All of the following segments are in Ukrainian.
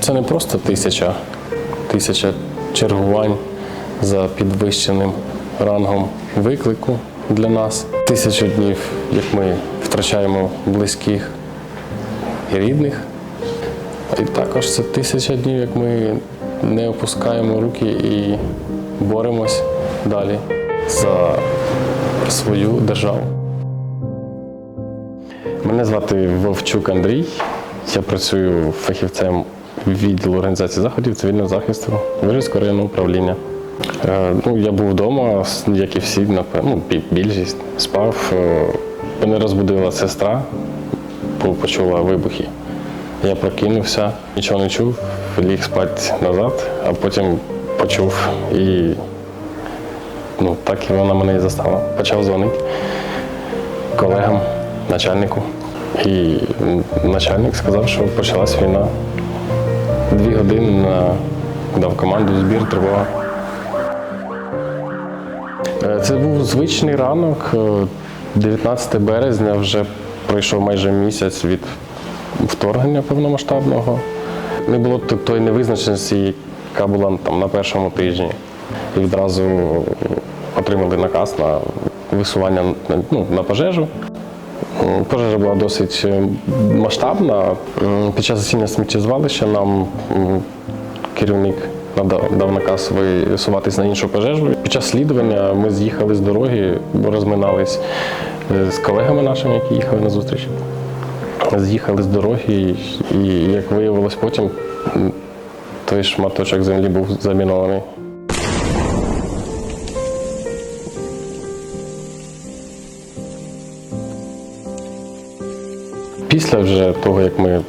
Це не просто тисяча, тисяча чергувань за підвищеним рангом виклику для нас. Тисячу днів, як ми втрачаємо близьких і рідних. І також це тисяча днів, як ми не опускаємо руки і боремось далі за свою державу. Мене звати Вовчук Андрій. Я працюю фахівцем відділу організації заходів цивільного захисту Вижницького районного управління. Е, Ну, я був вдома, як і всі, напевно, ну, більшість спав. Е, Мене розбудила сестра, бо почула вибухи. Я прокинувся, нічого не чув, ліг спати назад, а потім почув і ну, так і вона мене і застала. Почав дзвонити колегам, начальнику. І начальник сказав, що почалась війна. Дві години дав команду збір, тривога. Е, Це був звичний ранок, е, 19 березня, вже пройшов майже місяць від вторгнення повномасштабного. Не було тої невизначеності, яка була там на першому тижні. І відразу отримали наказ на висування ну, на пожежу. Пожежа була досить е, масштабна. Під час засіння сміттєзвалища нам керівник дав наказ висуватись на іншу пожежу. Під час слідування ми з'їхали з дороги, розминались е, з колегами нашими, які їхали на зустріч. З'їхали з дороги, і як виявилось потім, той шматочок землі був замінований. Після вже того, як ми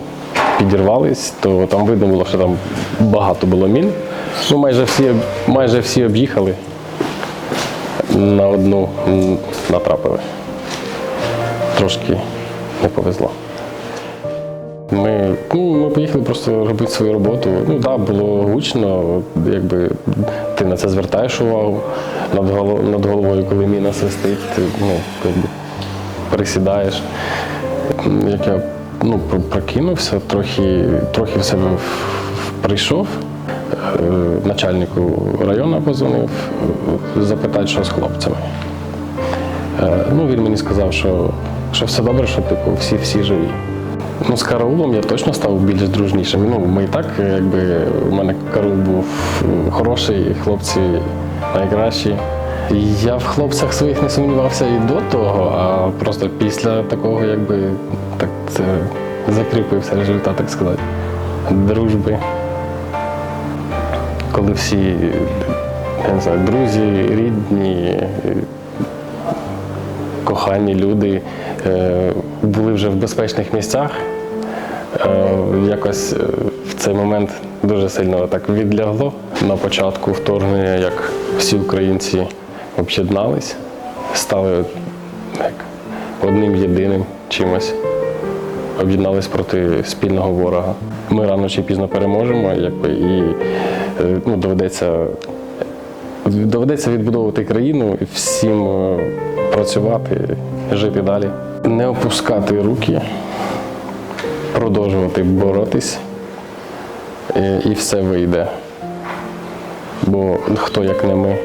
підірвались, то там видно було, що там багато було мін. Ну, майже всі, майже всі об'їхали. На одну натрапили. Трошки не повезло. Ми, ну, ми поїхали просто робити свою роботу. Ну так, да, було гучно, якби ти на це звертаєш увагу над, голо- над головою, коли міна свистить, ти ну, якби присідаєш. Як я ну, прокинувся, трохи, трохи в себе прийшов, е, начальнику району позвонив, е, запитати, що з хлопцями. Е, Ну, він мені сказав, що, що все добре, що типу, всі, всі живі. Ну, з караулом я точно став більш дружнішим. Ну, ми і так, якби у мене караул був хороший, хлопці найкращі. Я в хлопцях своїх не сумнівався і до того, а просто після такого, якби так це закріпився результат, так сказати, дружби. Коли всі не знаю, друзі, рідні, кохані люди е, були вже в безпечних місцях. Е, Якось е, в цей момент дуже сильно так відлягло. На початку вторгнення, як всі українці об'єднались, стали як, одним єдиним чимось, об'єднались проти спільного ворога. Ми рано чи пізно переможемо, якби, і е, ну, доведеться Доведеться відбудовувати країну всім е, працювати, жити далі. Не опускати руки, продовжувати боротись, і, і все вийде. Бо хто як не ми.